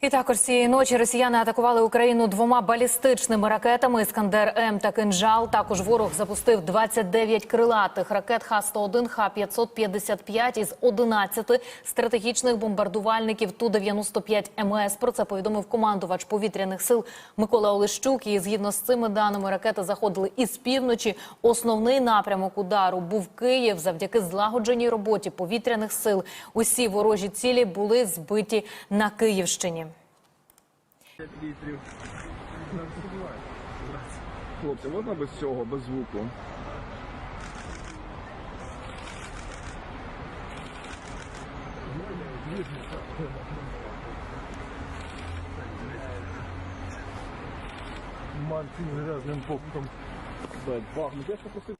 І також цієї ночі росіяни атакували Україну двома балістичними ракетами Іскандер М та Кинжал. Також ворог запустив 29 крилатих ракет Х-101, Х-555 із 11 стратегічних бомбардувальників Ту-95 МС. Про це повідомив командувач повітряних сил Микола Олещук. І згідно з цими даними ракети заходили із півночі. Основний напрямок удару був Київ. Завдяки злагодженій роботі повітряних сил усі ворожі цілі були збиті на Київщині. Літрів. Хлопці, можна без цього, без звуку? Мальчик грязним попком. Бахнуть. Я ж попросив.